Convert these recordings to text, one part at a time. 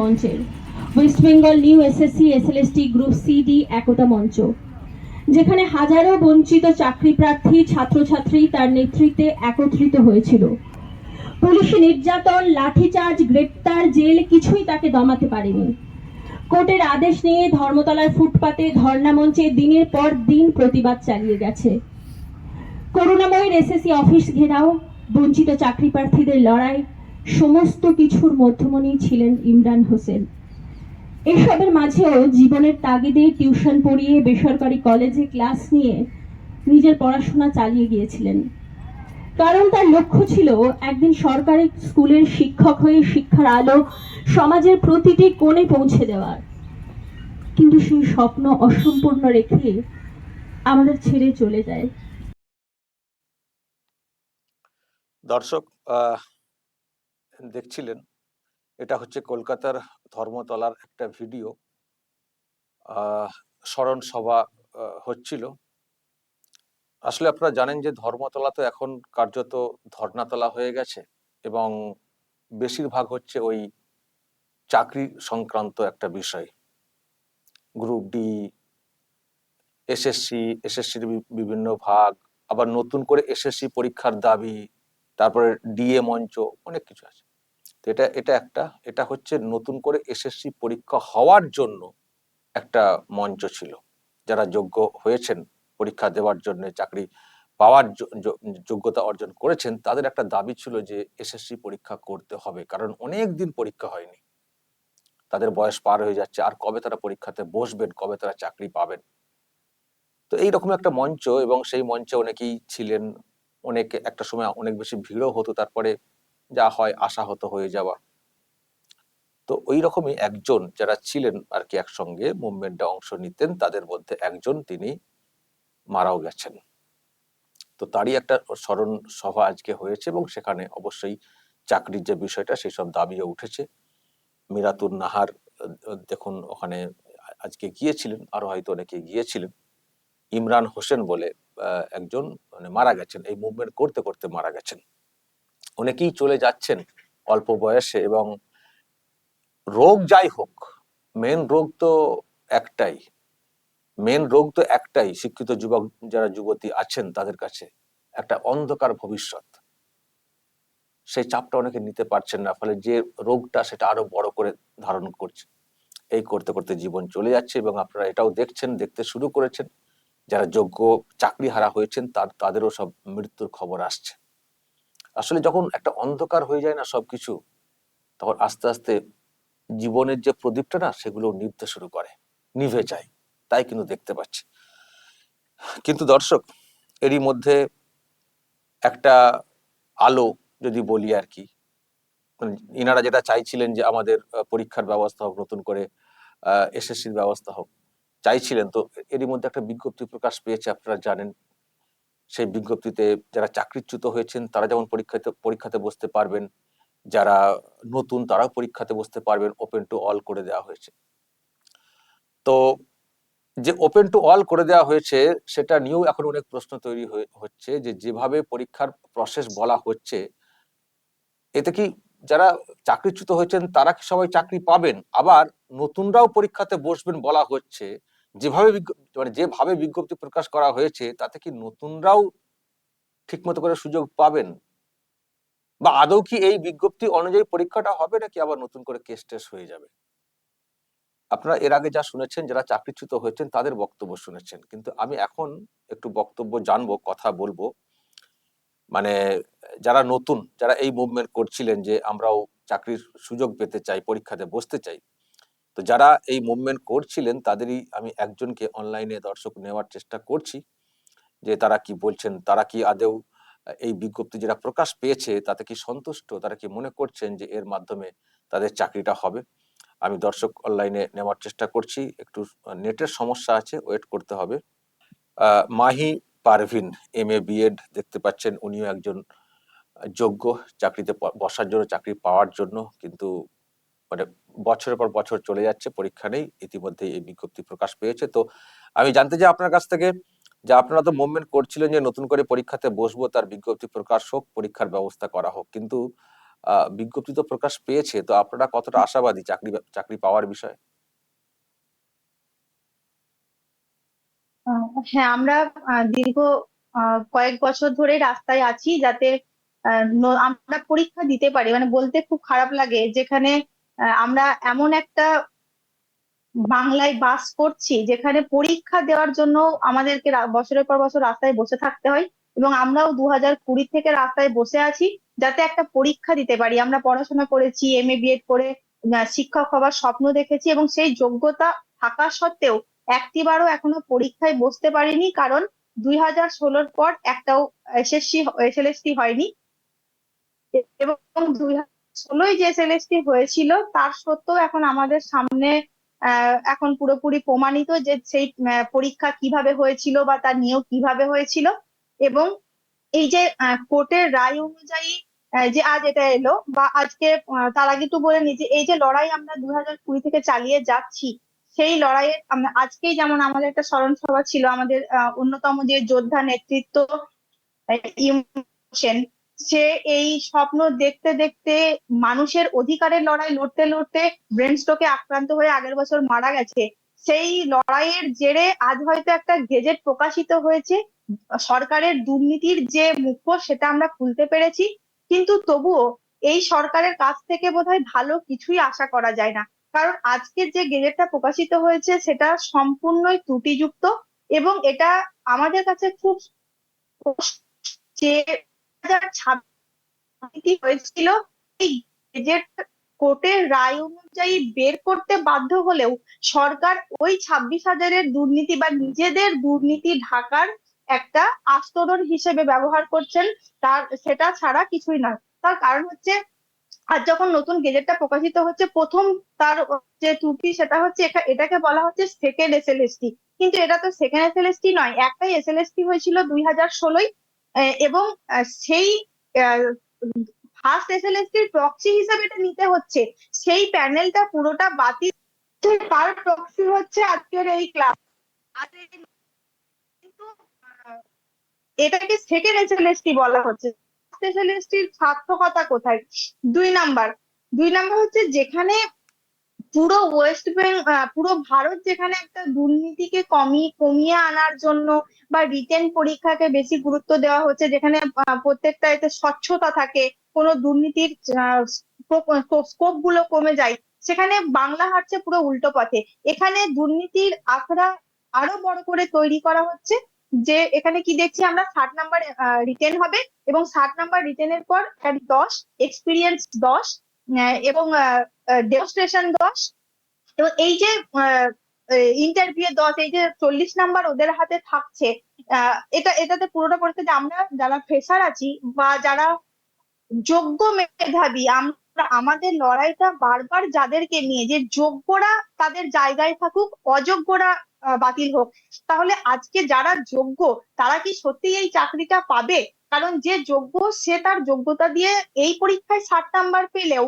মঞ্চের। West Bengal new SSC SLST group CD একতা মঞ্চ, যেখানে হাজারো বঞ্চিত চাকরি প্রার্থী, ছাত্রছাত্রী তার নেতৃত্বে একত্রিত হয়েছিল। পুলিশি নির্যাতন, লাঠিচার্জ, গ্রেপ্তার, জেল কিছুই তাকে দমাতে পারেনি। কোর্টের আদেশ নিয়ে ধর্মতলার ফুটপাতে ধর্ণা মঞ্চে দিনের পর দিন প্রতিবাদ চালিয়ে গেছে। করুণাময়ের এসএসসি অফিস ঘেরাও, বঞ্চিত চাকরি প্রার্থীদের লড়াই সমস্ত কিছুর মধ্যমণি ছিলেন ইমরান হোসেন। এসবের মাঝেও জীবনের তাগিদে টিউশন পড়িয়ে বেসরকারি কলেজে ক্লাস নিয়ে নিজের পড়াশোনা চালিয়ে গিয়েছিলেন। কারণ তার লক্ষ্য ছিল একদিন সরকারি স্কুলের শিক্ষক হয়ে শিক্ষার আলো সমাজের প্রতিটি কোণে পৌঁছে দেওয়ার। কিন্তু সেই স্বপ্ন অসম্পূর্ণ রেখে আমাদের ছেড়ে চলে যায়। দর্শক দেখছিলেন, এটা হচ্ছে কলকাতার ধর্মতলার একটা ভিডিও। স্মরণ সভা হচ্ছিল। আসলে আপনারা জানেন যে ধর্মতলা তো এখন কার্যত ধর্নাতলা হয়ে গেছে এবং বেশিরভাগ হচ্ছে ওই চাকরি সংক্রান্ত একটা বিষয়। গ্রুপ ডি, এসএসসি, এসএসসির বিভিন্ন ভাগ, আবার নতুন করে এসএসসি পরীক্ষার দাবি, তারপরে ডিএ মঞ্চ, অনেক কিছু আছে। তো এটা এটা একটা। এটা হচ্ছে নতুন করে এসএসসি পরীক্ষা হওয়ার জন্য একটা মঞ্চ ছিল। যারা যোগ্য হয়েছেন, পরীক্ষা দেওয়ার জন্য, চাকরি পাওয়ার যোগ্যতা অর্জন করেছেন, তাদের একটা দাবি ছিল যে এসএসসি পরীক্ষা করতে হবে, কারণ অনেক দিন পরীক্ষা হয়নি। তাদের বয়স পার হয়ে যাচ্ছে, আর কবে তারা পরীক্ষাতে বসবেন, কবে তারা চাকরি পাবেন? তো এইরকম একটা মঞ্চ, এবং সেই মঞ্চে অনেকেই ছিলেন, অনেক একটা সময় অনেক বেশি ভিড়ও হতো, তারপরে যা হয় আশাহত হয়ে যাওয়া। তো ওই রকমই একজন যারা ছিলেন আর কি একসঙ্গে মুভমেন্টে অংশ নিতেন, তাদের মধ্যে একজন তিনি মারাও গেছেন। তো তারই একটা স্মরণ সভা আজকে হয়েছে এবং সেখানে অবশ্যই চাকরির যে বিষয়টা সেই সব দাবিও উঠেছে। মিরাতুন নাহার, দেখুন, ওখানে আজকে গিয়েছিলেন, আরও হয়তো অনেকে গিয়েছিলেন। ইমরান হোসেন বলে একজন মানে মারা গেছেন, এই মুভমেন্ট করতে করতে মারা গেছেন। অনেকেই চলে যাচ্ছেন অল্প বয়সে এবং রোগ যাই হোক মেন রোগ তো একটাই। মেন রোগ তো একটাই, শিক্ষিত যুবক যারা যুবতী আছেন তাদের কাছে, একটা অন্ধকার ভবিষ্যৎ। সেই চাপটা অনেকে নিতে পারছেন না, ফলে যে রোগটা সেটা আরও বড় করে ধারণ করছে। এই করতে করতে জীবন চলে যাচ্ছে এবং আপনারা এটাও দেখছেন, দেখতে শুরু করেছেন। যারা যোগ্য চাকরি হারা হয়েছেন তাদেরও সব মৃত্যুর খবর আসছে। আসলে যখন একটা অন্ধকার হয়ে যায় না সবকিছু, তখন আস্তে আস্তে জীবনের যে প্রদীপটা না, সেগুলো নিভতে শুরু করে, নিভে যায়। তাই কিন্তু দেখতে পাচ্ছি। কিন্তু দর্শক, এরই মধ্যে একটা আলো যদি বলি আর কি মানে ইনারা যেটা চাইছিলেন যে আমাদের পরীক্ষার ব্যবস্থা হোক, নতুন করে এসএসসির ব্যবস্থা হোক, চাইছিলেন। তো এরই মধ্যে একটা বিজ্ঞপ্তি প্রকাশ পেয়েছে, আপনারা জানেন। সেই বিজ্ঞপ্তিতে যারা চাকরিচ্যুত হয়েছেন, তারা যেমন পরীক্ষাতে পরীক্ষাতে বসতে পারবেন, যারা নতুন তারাও পরীক্ষাতে বসতে পারবেন ওপেন টু অল করে দেওয়া হয়েছে। তো যে ওপেন টু অল করে দেওয়া হয়েছে, সেটা নিয়েও এখন অনেক প্রশ্ন তৈরি হচ্ছে যে যেভাবে পরীক্ষার প্রসেস বলা হচ্ছে, এতে কি যারা চাকরিচ্যুত হয়েছেন, তারা কি সবাই চাকরি পাবেন? আবার নতুনরাও পরীক্ষাতে বসবেন বলা হচ্ছে যেভাবে মানে যেভাবে বিজ্ঞপ্তি প্রকাশ করা হয়েছে, তাতে কি নতুনরাও ঠিকমতো করে সুযোগ পাবেন? বা আদৌ কি এই বিজ্ঞপ্তি অনুযায়ী পরীক্ষাটা হবে, নাকি আবার নতুন করে কেস টেস হয়ে যাবে? আপনারা এর আগে যা শুনেছেন, যারা চাকরিচ্যুত হয়েছেন, তাদের বক্তব্য শুনেছেন। কিন্তু আমি এখন একটু বক্তব্য জানব, কথা বলব। মানে যারা নতুন, যারা এই মুভমেন্ট করছিলেন যে আমরাও চাকরির সুযোগ পেতে চাই, পরীক্ষাতে বসতে চাই তো যারা এই মুভমেন্ট করছিলেন, তাদেরই আমি একজনকে অনলাইনে দর্শক নেওয়ার চেষ্টা করছি যে তারা কি বলছেন, তারা কি আদেও এই বিজ্ঞপ্তি যেটা প্রকাশ পেয়েছে, তাতে কি সন্তুষ্ট, তারা কি মনে করছেন যে এর মাধ্যমে তাদের চাকরিটা হবে? আমি দর্শক অনলাইনে নেওয়ার চেষ্টা করছি, একটু নেটের সমস্যা আছে ওয়েট করতে হবে। Mahi Parvin M A BEd দেখতে পাচ্ছেন, উনিও একজন যোগ্য চাকরিতে বসার জন্য, চাকরি পাওয়ার জন্য, কিন্তু মানে বছরের পর বছর চলে যাচ্ছে, পরীক্ষা নেই ইতিমধ্যে এই বিজ্ঞপ্তি প্রকাশ পেয়েছে। তো আমি জানতে চাই আপনার কাছ থেকে যে আপনারা তো মুভমেন্ট করছিলেন যে নতুন করে পরীক্ষাতে বসবো, তার বিজ্ঞপ্তি প্রকাশ হোক, পরীক্ষার ব্যবস্থা করা হোক। কিন্তু বিজ্ঞপ্তি তো প্রকাশ পেয়েছে, তো আপনারা কতটা আশাবাদী চাকরি চাকরি পাওয়ার বিষয়ে? হ্যাঁ আমরা দীর্ঘ কয়েক বছর ধরে রাস্তায় আছি যাতে আমরা পরীক্ষা দিতে পারি। মানে বলতে খুব খারাপ লাগে, যেখানে আমরা এমন একটা বাংলায় বাস করছি যেখানে পরীক্ষা দেওয়ার জন্য আমাদেরকে বছরের পর বছর রাস্তায় বসে থাকতে হয় এবং আমরাও দু হাজার কুড়ি থেকে রাস্তায় বসে আছি যাতে একটা পরীক্ষা দিতে পারি। আমরা পড়াশোনা করেছি এম এ বিএড করে শিক্ষক হবার স্বপ্ন দেখেছি এবং সেই যোগ্যতা থাকা সত্ত্বেও একটিবারও এখনও পরীক্ষায় বসতে পারিনি কারণ দুই হাজার ষোলোর পর একটাও এসএসসি এসএলএসটি হয়নি। এবং দুই হাজার ষোলোই যে এসএলএসটি হয়েছিল, তার সত্ত্বেও এখন আমাদের সামনে এখন পুরোপুরি প্রমাণিত যে সেই পরীক্ষা কীভাবে হয়েছিল বা তার নিয়োগ কীভাবে হয়েছিল। এবং এই যে কোর্টের রায় অনুযায়ী যে আজ এটা এলো বা আজকে তার আগে বলে নি যে এই যে লড়াই আমরা দু হাজার কুড়ি থেকে চালিয়ে যাচ্ছি, সেই লড়াইয়ে আমরা আজকেই যেমন আমাদের একটা স্মরণ সভা ছিল আমাদের অন্যতম যে যোদ্ধা নেতৃত্ব সেন সে এই স্বপ্ন দেখতে দেখতে মানুষের অধিকারের লড়াই লড়তে লড়তে ব্রেন স্ট্রোকে আক্রান্ত হয়ে আগের বছর মারা গেছে। সেই লড়াইয়ের জেরে আজ হয়তো একটা গেজেট প্রকাশিত হয়েছে। সরকারের দুর্নীতির যে মুখোশ সেটা আমরা খুলতে পেরেছি। কিন্তু তবুও এই সরকারের কাছ থেকে বোধহয় ভালো কিছুই আশা করা যায় না। কারণ আজকের যে গেজেটটা প্রকাশিত হয়েছে সেটা সম্পূর্ণই ত্রুটিযুক্ত এবং এটা আমাদের কাছে খুব যে হয়েছিল। এই গেজেট কোর্টের রায় অনুযায়ী বের করতে বাধ্য হলেও সরকার ওই ছাব্বিশ হাজারের দুর্নীতি বা নিজেদের দুর্নীতি ঢাকার একটা আস্তরণ হিসেবে ব্যবহার করছেন, তার সেটা ছাড়া কিছুই নয়। তার কারণ হচ্ছে আর যখন নতুন গেজেটটা প্রকাশিত হচ্ছে, প্রথম তার যে ত্রুটি সেটা হচ্ছে এটা- এটাকে বলা হচ্ছে সেকেন্ড এসএলএসটি কিন্তু এটা তো সেকেন্ড এসএলএসটি নয়, একটাই এসএলএসটি হয়েছিল দুই হাজার ষোলোই এবং সেই ফার্স্ট এসএলএসটির প্রক্সি হিসেবে এটা নিতে হচ্ছে। সেই প্যানেলটা পুরোটা বাতিল তার প্রক্সি হচ্ছে আজকের এই ক্লাস এটাকে সেকেন্ড এসএলএসটি বলা হচ্ছে। ফার্স্ট এসএলএসটির সার্থকতা কোথায়? দুই নাম্বার। দুই নাম্বার হচ্ছে যেখানে পুরো ওয়েস্ট বেঙ্গল পুরো ভারত যেখানে একটা দুর্নীতিকে কমিয়ে কমিয়ে আনার জন্য বা রিটেন পরীক্ষাকে বেশি গুরুত্ব দেওয়া হচ্ছে, যেখানে প্রত্যেকটা এতে স্বচ্ছতা থাকে, কোনো দুর্নীতির স্কোপগুলো কমে যায়, সেখানে বাংলা হাঁটছে পুরো উল্টো পথে। এখানে দুর্নীতির আখড়া আরও বড় করে তৈরি করা হচ্ছে, যে এখানে কি দেখছি আমরা, ষাট নাম্বার রিটেন হবে এবং ষাট নাম্বার রিটেনের পর দশ এক্সপিরিয়েন্স দশ এবং ডেমনস্ট্রেশন দশ এবং এই যে ইন্টারভিউ দশ, এই যে চল্লিশ নাম্বার ওদের হাতে থাকছে এটা, এটাতে পুরোটা পড়তে যে আমরা যারা ফ্রেশার আছি বা যারা যোগ্য মেধাবী, আমরা, আমাদের লড়াইটা বারবার যাদেরকে নিয়ে যে যোগ্যরা তাদের জায়গায় থাকুক, অযোগ্যরা বাতিল হোক, তাহলে আজকে যারা যোগ্য, তারা কি সত্যি এই চাকরিটা পাবে? কারণ যে যোগ্য, সে তার যোগ্যতা দিয়ে এই পরীক্ষায় ষাট নাম্বার পেলেও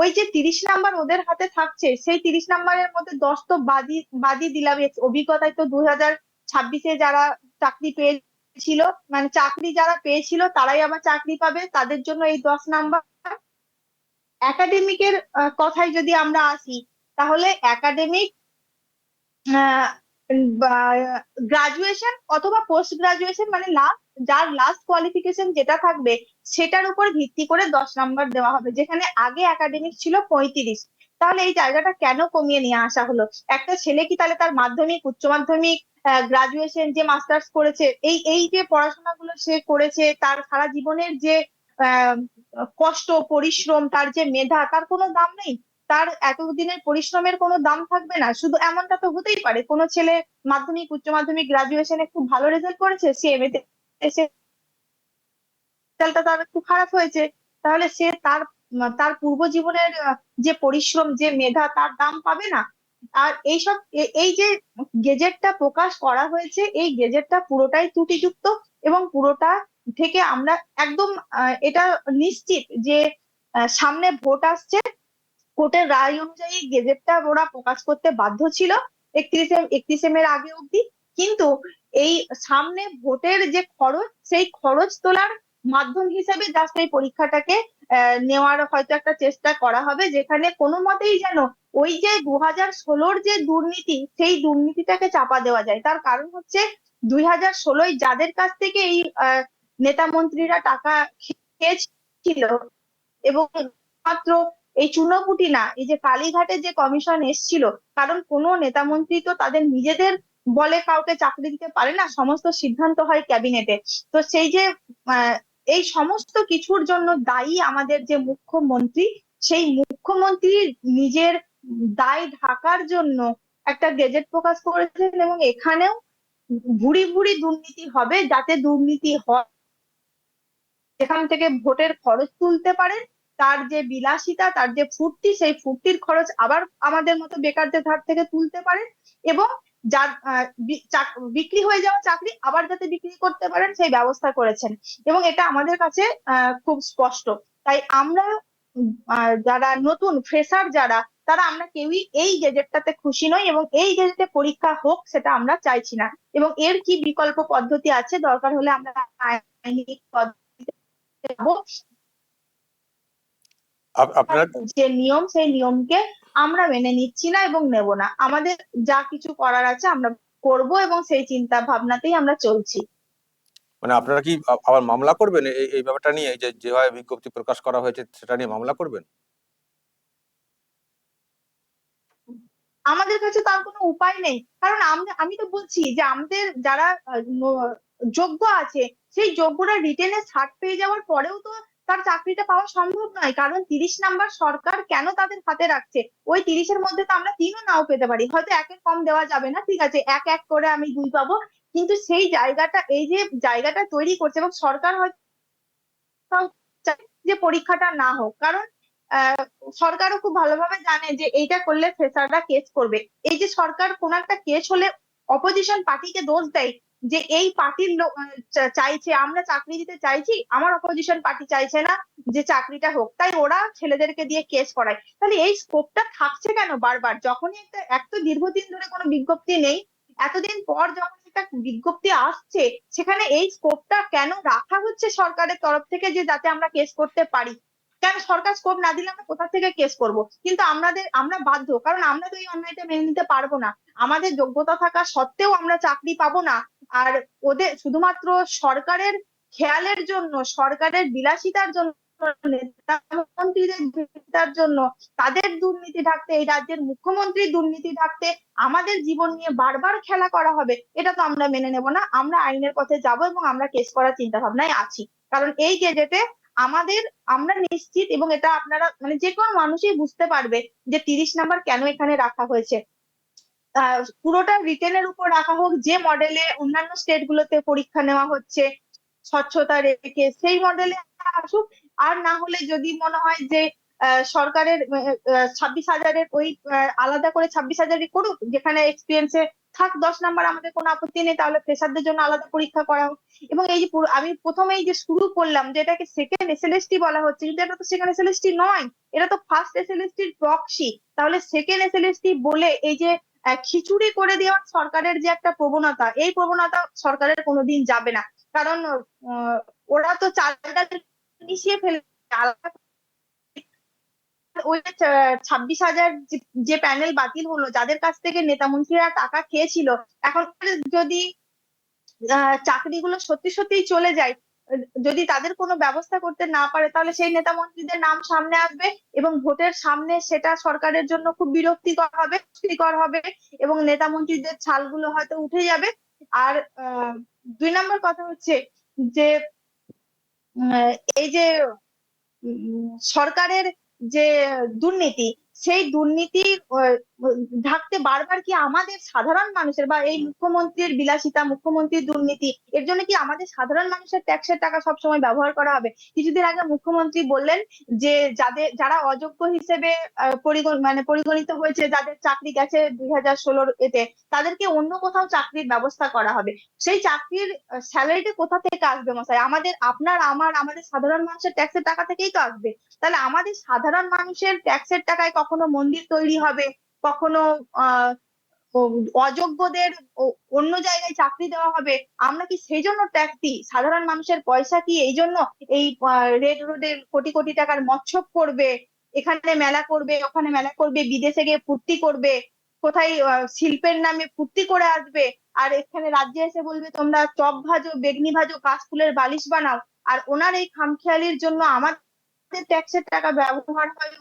ওই যে তিরিশ নাম্বার ওদের হাতে থাকছে, সেই তিরিশ নাম্বারের মধ্যে দশ তো বাদি বাদি দিলাম। অভিজ্ঞতায় তো দুই হাজার ছাব্বিশে যারা চাকরি পেয়েছিল মানে চাকরি যারা পেয়েছিল, তারাই আবার চাকরি পাবে। তাদের জন্য এই দশ নাম্বার একাডেমিকের কথায় যদি আমরা আসি, তাহলে একাডেমিক গ্রাজুয়েশন অথবা পোস্ট গ্রাজুয়েশন মানে লাস্ট যার লাস্ট কোয়ালিফিকেশন যেটা থাকবে, সেটার উপর ভিত্তি করে দশ নাম্বার দেওয়া হবে। যেখানে আগে একাডেমিক ছিল পঁয়ত্রিশ। তাহলে এই জায়গাটা কেন কমিয়ে নিয়ে আসা হলো? একটা ছেলে কি তাহলে তার মাধ্যমিক, উচ্চ মাধ্যমিক গ্রাজুয়েশন যে মাস্টার্স করেছে, এই এই যে পড়াশোনাগুলো সে করেছে, তার সারা জীবনের যে কষ্ট, পরিশ্রম, তার যে মেধা, তার কোনো দাম নেই। তার এতদিনের পরিশ্রমের কোনো দাম থাকবে না। শুধু এমনটা তো হতেই পারে। কোনো ছেলে মাধ্যমিক, উচ্চ মাধ্যমিক গ্রাজুয়েশনে খুব ভালো রেজাল্ট করেছে, সে এমএতে এসে তার একটু খারাপ হয়েছে, তাহলে সে তার তার পূর্ব জীবনের যে পরিশ্রম, যে মেধা, তার দাম পাবে না। আর এইসব এই যে গেজেটটা প্রকাশ করা হয়েছে, এই গেজেটটা পুরোটাই ত্রুটিযুক্ত এবং পুরোটা থেকে আমরা একদম এটা নিশ্চিত যে সামনে ভোট আসছে। কোর্টের রায় অনুযায়ী গেজেটটা ওরা প্রকাশ করতে বাধ্য ছিল একত্রিশে একত্রিশে মের আগে অব্দি কিন্তু এই সামনে ভোটের যে খরচ, সেই খরচ তোলার মাধ্যম হিসেবে জাস্ট এই পরীক্ষাটাকে নেওয়ার হয়তো একটা চেষ্টা করা হবে, যেখানে কোনো মতেই যেন ওই যে দু হাজার ষোলোর যে দুর্নীতি, সেই দুর্নীতিটাকে চাপা দেওয়া যায়। তার কারণ হচ্ছে দুই হাজার ষোলোয় যাদের কাছ থেকে এই নেতা মন্ত্রীরা টাকা খেয়েছিল এবং মাত্র এই চুনোপুটি না, এই যে কালীঘাটে যে কমিশন এসছিল, কারণ কোনো নেতা মন্ত্রী তো তাদের নিজেদের বলে কাউকে চাকরি দিতে পারে না, সমস্ত সিদ্ধান্ত হয় ক্যাবিনেটে। তো সেই যে এই সমস্ত কিছুর জন্য দায়ী আমাদের যে মুখ্যমন্ত্রী, সেই মুখ্যমন্ত্রী নিজের দায় ঢাকার জন্য একটা গেজেট প্রকাশ করেছেন এবং এখানেও ভুরি ভুরি দুর্নীতি হবে যাতে দুর্নীতি হয়। সেখান থেকে ভোটের খরচ তুলতে পারেন, তার যে বিলাসিতা, তার যে ফুর্তি, সেই ফুর্তির খরচ আবার আমাদের মতো বেকারদের ধার থেকে তুলতে পারেন এবং যার বিক্রি হয়ে যাওয়া চাকরি আবার যাতে বিক্রি করতে পারেন সেই ব্যবস্থা করেছেন। এবং এটা আমাদের কাছে খুব স্পষ্ট। তাই আমরা যারা নতুন, ফ্রেশার যারা, তারা আমরা কেউই এই গেজেটটাতে খুশি নই এবং এই গেজেটে পরীক্ষা হোক সেটা আমরা চাইছি না। এবং এর কি বিকল্প পদ্ধতি আছে? দরকার হলে আমরা আইনি আপনারা যে নিয়ম সেই নিয়মকে আমরা মেনে নিচ্ছি না এবং নেব না। আমাদের যা কিছু করার আছে আমরা করব এবং সেই চিন্তা ভাবনাতেই আমরা চলছি। মানে আপনারা কি আবার মামলা করবেন? এই এই ব্যাপারটা নিয়ে যে যেভাবে বিজ্ঞপ্তি প্রকাশ করা হয়েছে সেটা নিয়ে মামলা করবেন? আমাদের কাছে তার কোনো উপায় নেই। কারণ আমি তো বলছি যে আমাদের যারা যোগ্য আছে সেই যোগ্যরা রিটেনে ছাড় পেয়ে যাওয়ার পরেও তো তার চাকরিটা পাওয়া সম্ভব নয়। কারণ তিরিশ নাম্বার সরকার কেন তাদের হাতে রাখছে? ওই তিরিশের মধ্যে তো আমরা তিনও নাও পেতে পারি। হয়তো একের কম দেওয়া যাবে না, ঠিক আছে? এক এক করে আমি দুই পাবো। কিন্তু সেই জায়গাটা, এই যে জায়গাটা তৈরি করছে এবং সরকার হয়তো যে পরীক্ষাটা না হোক। কারণ সরকারও খুব ভালোভাবে জানে যে এইটা করলে ফ্রেশাররা কেস করবে। এই যে সরকার কোন একটা কেস হলে অপোজিশন পার্টিকে দোষ দেয় যে এই পার্টির লোক চাইছে, আমরা চাকরি দিতে চাইছি, আমার অপোজিশন পার্টি চাইছে না যে চাকরিটা হোক। তাই ওরা ছেলেদেরকে দিয়ে কেস করায়। তাহলে এই স্কোপটা থাকছে কেন বারবার? যখনই একটা এক তো দীর্ঘদিন ধরে কোনো বিজ্ঞপ্তি নেই, এতদিন পর যখন একটা বিজ্ঞপ্তি আসছে, সেখানে এই স্কোপটা কেন রাখা হচ্ছে সরকারের তরফ থেকে যে যাতে আমরা কেস করতে পারি? কেন সরকার স্কোপ না দিলে আমরা কোথা থেকে কেস করব? কিন্তু আমাদের, আমরা বাধ্য, কারণ আমরা তো এই অন্যায়টা মেনে নিতে পারব না। আমাদের যোগ্যতা থাকা সত্ত্বেও আমরা চাকরি পাবো না। আর ওদের শুধুমাত্র সরকারের খেয়ালের জন্য, সরকারের বিলাসিতার জন্য নেতা মন্ত্রীদের বিলাসিতার জন্য তাদের দুর্নীতি ঢাকতে, এই রাজ্যের মুখ্যমন্ত্রীর দুর্নীতি ঢাকতে আমাদের জীবন নিয়ে বারবার খেলা করা হবে, এটা তো আমরা মেনে নেব না। আমরা আইনের পথে যাব এবং আমরা কেস করার চিন্তা ভাবনায় আছি। কারণ এই গেজেটে আমাদের, আমরা নিশ্চিত এবং এটা আপনারা মানে যে কোনো মানুষই বুঝতে পারবে যে তিরিশ নাম্বার কেন এখানে রাখা হয়েছে। পুরোটা রিটেনের উপর রাখা হোক, যে মডেলে অন্যান্য স্টেট গুলোতে পরীক্ষা নেওয়া হচ্ছে, স্বচ্ছতা রেখে সেই মডেলে আসুক। আর না হলে যদি মনে হয় যে সরকারের ছাব্বিশ হাজারের ওই আলাদা করে ছাব্বিশ হাজারই করুক, যেখানে এক্সপিরিয়েন্সে থাক, দশ নাম্বার আমাদের কোনো আপত্তি নেই, তাহলে ফ্রেশারদের জন্য আলাদা পরীক্ষা করা হোক। এবং এই যে আমি প্রথমেই যে শুরু করলাম যে এটাকে সেকেন্ড এসএলএসটি বলা হচ্ছে, কিন্তু এটা তো সেকেন্ড এসএলএসটি নয়, এটা তো ফার্স্ট এসএলএসটির প্রক্সি তাহলে সেকেন্ড এসএলএসটি বলে এই যে খিচুড়ি করে দেওয়ার সরকারের যে একটা প্রবণতা, এই প্রবণতা সরকারের কোনোদিন যাবে না। কারণ ওরা তো চালটা মিশিয়ে ফেলে ওই ছাব্বিশ হাজার যে- প্যানেল বাতিল হলো, যাদের কাছ থেকে নেতা মন্ত্রীরা টাকা খেয়েছিল, এখন যদি চাকরিগুলো সত্যি সত্যিই চলে যায় যদি তাদের কোনো ব্যবস্থা করতে না পারে, তাহলে সেই নেতা মন্ত্রীদের নাম সামনে আসবে এবং ভোটের সামনে সেটা সরকারের জন্য খুব বিরক্তিকর হবে বিরক্তিকর হবে এবং নেতা মন্ত্রীদের ছালগুলো হয়তো উঠে যাবে। আর দুই নম্বর কথা হচ্ছে যে এই যে সরকারের যে দুর্নীতি, সেই দুর্নীতি ঢাকতে বারবার কি আমাদের সাধারণ মানুষের বা এই মুখ্যমন্ত্রীর বিলাসিতা, মুখ্যমন্ত্রীর দুর্নীতি, এর জন্য কি আমাদের সাধারণ মানুষের ট্যাক্সের টাকা সবসময় ব্যবহার করা হবে? কিছুদিন আগে মুখ্যমন্ত্রী বললেন যে যাদের যারা অযোগ্য হিসেবে মানে পরিগণিত হয়েছে, যাদের চাকরি গেছে দুই হাজার ষোলোর এতে, তাদেরকে অন্য কোথাও চাকরির ব্যবস্থা করা হবে। সেই চাকরির স্যালারিটা কোথা থেকে আসবে মশাই? আমাদের, আপনার, আমার, আমাদের সাধারণ মানুষের ট্যাক্সের টাকা থেকেই তো আসবে। তাহলে আমাদের সাধারণ মানুষের ট্যাক্সের টাকায় কখনো মন্দির তৈরি হবে? কখনো অযোগ্যদের অন্য জায়গায় চাকরি দেওয়া হবে, আমরা কি সেই জন্য ট্যাক্স দিই? সাধারণ মানুষের পয়সা কি এই জন্য এই রেড রোডের কোটি কোটি টাকার মৎস্য করবে, এখানে মেলা করবে, ওখানে মেলা করবে, বিদেশে গিয়ে ফুর্তি করবে, কোথায় শিল্পের নামে ফুর্তি করে আসবে, আর এখানে রাজ্যে এসে বলবে, তোমরা চপ ভাজো, বেগনি ভাজো, কাশফুলের বালিশ বানাও। আর ওনার এই খামখেয়ালির জন্য আমাদের ট্যাক্সের টাকা ব্যবহার হয়,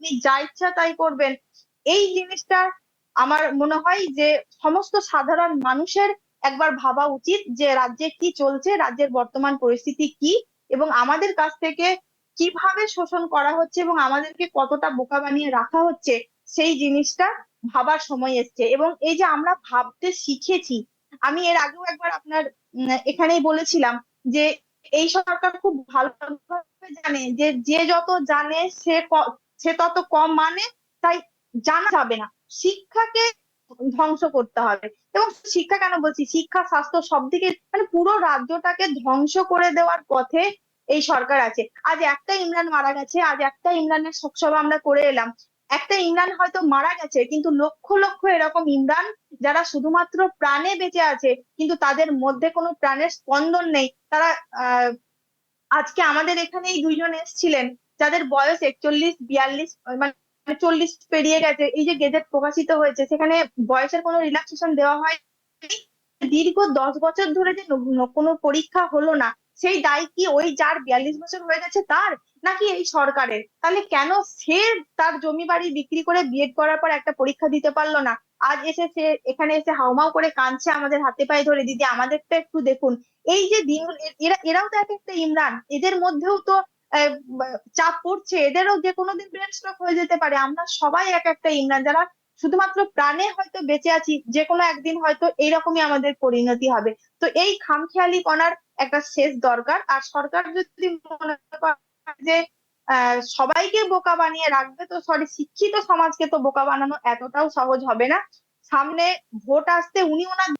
উনি যা ইচ্ছা তাই করবেন। এই জিনিসটা আমার মনে হয় যে সমস্ত সাধারণ মানুষের একবার ভাবা উচিত যে রাজ্যে কি চলছে, রাজ্যের বর্তমান পরিস্থিতি কি এবং আমাদের কাছ থেকে কীভাবে শোষণ করা হচ্ছে এবং আমাদেরকে কতটা বোকা বানিয়ে রাখা হচ্ছে, সেই জিনিসটা ভাবার সময় এসছে। এবং এই যে আমরা ভাবতে শিখেছি, আমি এর আগেও একবার আপনার এখানেই বলেছিলাম যে এই সরকার খুব ভালোভাবে জানে যে যে যত জানে সে সে তত কম মানে তাই জানা যাবে না। শিক্ষাকে ধ্বংস করতে হবে। এবং শিক্ষা কেন বলছি? শিক্ষা, স্বাস্থ্য সব দিকে মানে পুরো রাজ্যটাকে ধ্বংস করে দেওয়ার পথে এই সরকার আছে। আজ একটা ইমরান মারা গেছে, আজ একটা ইমরানের শোকসভা আমরা করে এলাম। একটা ইমরান হয়তো মারা গেছে, কিন্তু লক্ষ লক্ষ এরকম ইমরান যারা শুধুমাত্র প্রাণে বেঁচে আছে, কিন্তু তাদের মধ্যে কোনো প্রাণের স্পন্দন নেই। তারা আজকে আমাদের এখানে এই দুইজন এসেছিলেন, যাদের বয়স একচল্লিশ, বিয়াল্লিশ মানে চল্লিশ পেরিয়ে গেছে। এই যে গেজেট প্রকাশিত হয়েছে, সেখানে বয়সের কোনো রিল্যাক্সেশন দেওয়া হয় দীর্ঘ দশ বছর ধরে যে কোনো পরীক্ষা হলো না, সেই দায় কি ওই যার বিয়াল্লিশ বছর হয়ে গেছে তার, নাকি এই সরকারের? তাহলে কেন সে তার জমি বাড়ি বিক্রি করে বিএড করার পর একটা পরীক্ষা দিতে পারল না? আজ এসে সে, এখানে এসে হাউমাউ করে কাঁদছে আমাদের হাতে পায়ে ধরে। দিদি, আমাদেরটা একটু দেখুন। এই যে দিন এরা, এরাও তো এক একটা ইমরান। এদের মধ্যেও তো চাপ পড়ছে, এদেরও যে কোনো দিন ব্রেন স্ট্রোক হয়ে যেতে পারে, আমরা সবাই এক একটা ইমরান, যারা শুধুমাত্র প্রাণে হয়তো বেঁচে আছি, যে কোনো একদিন হয়তো এইরকমই আমাদের পরিণতি হবে। তো এই খামখেয়ালি করার একটা শেষ দরকার, আর সরকার যদি মনে যে সবাইকে বোকা বানিয়ে রাখবে, তো সরি শিক্ষিত সমাজকে তো বোকা বানানো এতটাও সহজ হবে না। সামনে ভোট আসতে উনি ওনার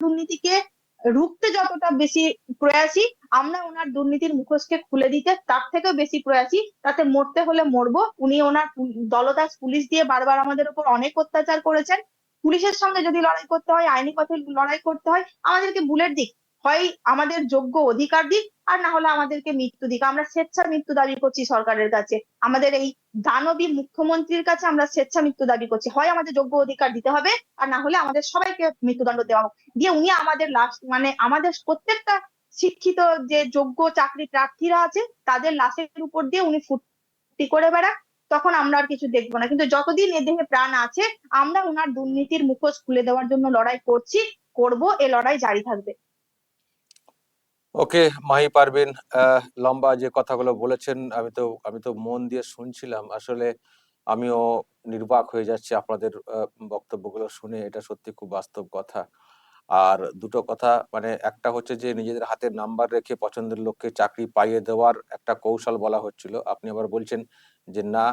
দুর্নীতিকে রুখতে যতটা বেশি প্রয়াসী, আমরা ওনার দুর্নীতির মুখোশকে খুলে দিতে তার থেকে বেশি প্রয়াসী, তাতে মরতে হলে মরবো। উনি ওনার দলদাস পুলিশ দিয়ে বারবার আমাদের উপর অনেক অত্যাচার করেছেন। পুলিশের সঙ্গে যদি লড়াই করতে হয়, আইনি পথে লড়াই করতে হয়, আমাদেরকে বুলেট দিক। হয় আমাদের যোগ্য অধিকার দিক আর না হলে আমাদেরকে মৃত্যু দিক। আমরা স্বেচ্ছা মৃত্যু দাবি করছি সরকারের কাছে। আমাদের এই দানবী মুখ্যমন্ত্রীর কাছে আমরা স্বেচ্ছা মৃত্যু দাবি করছি। হয় আমাদের যোগ্য অধিকার দিতে হবে আর না হলে আমাদের সবাইকে মৃত্যুদণ্ড দেওয়া হোক। দিয়ে উনি আমাদের লাশ মানে আমাদের প্রত্যেকটা শিক্ষিত যে যোগ্য চাকরি প্রার্থীরা আছে, তাদের লাশের উপর দিয়ে উনি ফুর্তি করে বেড়াক। তখন আমরা আর কিছু দেখব না। কিন্তু যতদিন এ দেহে প্রাণ আছে, আমরা ওনার দুর্নীতির মুখোশ খুলে দেওয়ার জন্য লড়াই করছি, করব, এ লড়াই জারি থাকবে। ওকে, মাহি পারবেন লম্বা যে কথাগুলো বলেছেন, আমি তো আমি তো মন দিয়ে শুনছিলাম। আসলে আমিও নির্বাক হয়ে যাচ্ছি আপনাদের বক্তব্যগুলো শুনে। এটা সত্যি খুব বাস্তব কথা। আর দুটো কথা মানে একটা হচ্ছে যে নিজেদের হাতে নাম্বার রেখে পছন্দের লোককে চাকরি পাইয়ে দেওয়ার একটা কৌশল বলা হচ্ছিল। আপনি আবার বলছেন যে না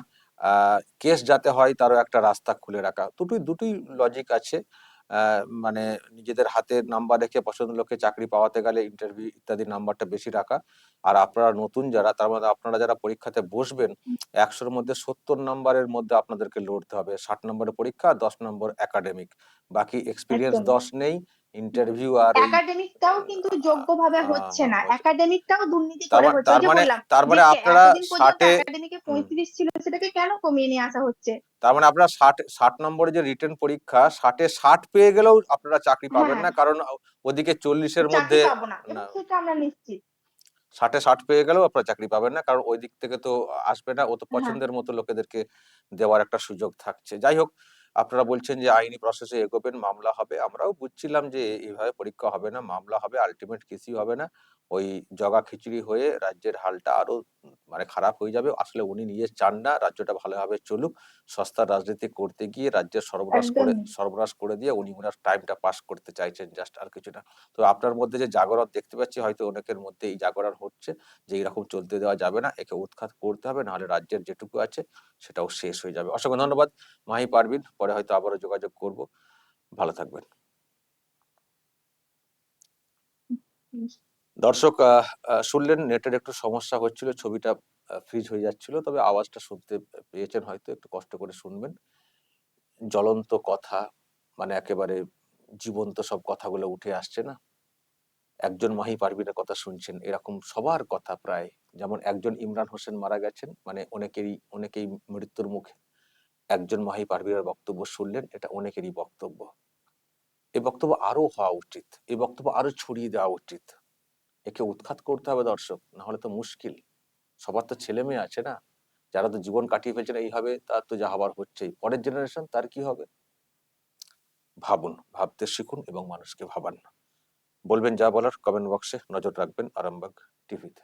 কেস যাতে হয় তারও একটা রাস্তা খুলে রাখা। দুটোই দুটোই লজিক আছে। মানে নিজেদের হাতে নাম্বার রেখে পছন্দ লোককে চাকরি পাওয়াতে গেলে ইন্টারভিউ ইত্যাদি নাম্বারটা বেশি রাখা। আর আপনারা নতুন যারা তার মধ্যে আপনারা যারা পরীক্ষাতে বসবেন একশোর মধ্যে সত্তর নম্বরের মধ্যে আপনাদেরকে লড়তে হবে। ষাট নম্বরের পরীক্ষা দশ নম্বর একাডেমিক বাকি এক্সপিরিয়েন্স দশ নেই। ইন্টারভিউ আর একাডেমিকটাও কিন্তু যোগ্যভাবে হচ্ছে না। একাডেমিকটাও দুর্নীতি করে মানে- হচ্ছে। তার মানে তার মানে আপনারা এতদিন পর্যন্ত ষাটে একাডেমিকে পঁয়ত্রিশ ছিল সেটাকে কেন কমিয়ে নিয়ে আসা হচ্ছে? তার মানে আপনারা ষাট ষাট নম্বরের যে রিটেন পরীক্ষা ষাটে ষাট পেয়ে গেলেও আপনারা চাকরি পাবেন হ্যাঁ। না। কারণ ওদিকে চল্লিশের চাকরি মধ্যে পাবো না। আমরা নিশ্চিত। ষাটে ষাট পেয়ে গেলেও আপনারা চাকরি পাবেন না। কারণ ওই দিক থেকে তো আসবে না। ও তো হ্যাঁ। পছন্দের মতো লোকেদেরকে দেওয়ার একটা সুযোগ থাকছে। যাই হোক আপনারা বলছেন যে, আইনি প্রসেসে এগোবেন, মামলা হবে। আমরাও বুঝছিলাম যে এইভাবে পরীক্ষা হবে না, মামলা হবে আলটিমেট কিছুই হবে না। ওই জগা খিচুড়ি হয়ে রাজ্যের হালটা আরও মানে খারাপ হয়ে যাবে। আসলে উনি নিজে চান না রাজ্যটা ভালোভাবে চলুক। সস্তার রাজনীতি করতে গিয়ে রাজ্যের সর্বনাশ করে। সর্বনাশ করে দিয়ে উনি ওনার টাইমটা পাস করতে চাইছেন জাস্ট আর কিছু না। তো আপনার মধ্যে যে জাগরণ দেখতে পাচ্ছি হয়তো অনেকের মধ্যে এই জাগরণ হচ্ছে যে এরকম চলতে দেওয়া যাবে না একে উৎখাত করতে হবে নাহলে রাজ্যের যেটুকু আছে সেটাও শেষ হয়ে যাবে। অসংখ্য ধন্যবাদ মাহি পারবিন পরে হয়তো আবারও যোগাযোগ করব। ভালো থাকবেন। দর্শক শুনলেন নেটের একটু সমস্যা হচ্ছিল, ছবিটা ফ্রিজ হয়ে যাচ্ছিল, তবে আওয়াজটা শুনতে পেয়েছেন হয়তো, একটু কষ্ট করে শুনবেন। জ্বলন্ত কথা মানে একেবারে জীবন্ত সব কথাগুলো উঠে আসছে না। একজন মাহি পারবিনের কথা শুনছেন, এরকম সবার কথা প্রায়। যেমন একজন ইমরান হোসেন মারা গেছেন মানে অনেকেরই, অনেকেই মৃত্যুর মুখে। একজন মাহি পারবিনের বক্তব্য শুনলেন, এটা অনেকেরই বক্তব্য। এই বক্তব্য আরও হওয়া উচিত এই বক্তব্য আরও ছড়িয়ে দেওয়া উচিত। একে উৎখাত করতে হবে দর্শক না হলে তো মুশকিল। সবার তো ছেলে মেয়ে আছে না? যারা তো জীবন কাটিয়ে ফেলছে ফেলছেন এইভাবে তার তো যা হবার হচ্ছেই। পরের জেনারেশন তার কি হবে? ভাবুন, ভাবতে শিখুন এবং মানুষকে ভাবান। বলবেন যা বলার কমেন্ট বক্সে নজর রাখবেন আরামবাগ টিভিতে